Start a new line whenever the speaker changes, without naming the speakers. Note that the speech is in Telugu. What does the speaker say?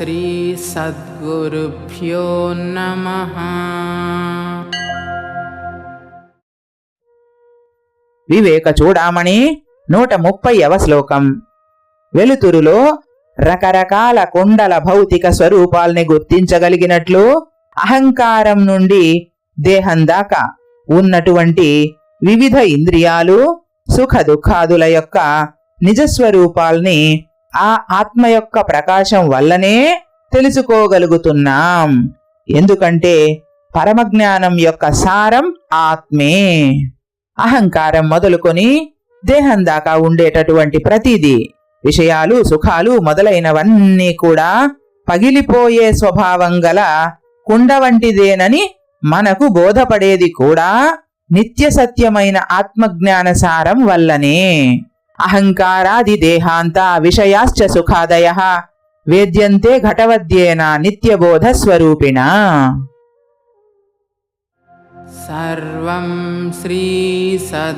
श्रीसद्गुरुभ्यो नमः
వివేక చూడామణి నూట ముప్పైవ శ్లోకం వెలుతురులో రకరకాల కుండల భౌతిక స్వరూపాల్ని గుర్తించగలిగినట్లు అహంకారం నుండి దేహం దాకా ఉన్నటువంటి వివిధ ఇంద్రియాలు సుఖ దుఃఖాదుల యొక్క నిజస్వరూపాల్ని ఆ ఆత్మ యొక్క ప్రకాశం వల్లనే తెలుసుకోగలుగుతున్నాం. ఎందుకంటే పరమజ్ఞానం యొక్క సారం ఆత్మే. అహంకారం మొదలుకొని దేహం దాకా ఉండేటటువంటి ప్రతిదీ విషయాలు సుఖాలు మొదలైనవన్నీ కూడా పగిలిపోయే స్వభావం గల కుండ వంటిదేనని మనకు బోధపడేది కూడా నిత్య సత్యమైన ఆత్మజ్ఞాన సారం వల్లనే. అహంకారాది దేహాంత విషయాశ్చ సుఖాదయ వేద్యంతే ఘటవద్యేన నిత్యబోధ స్వరూపిణ
सर्वं श्रीसद्गुरार्पणम्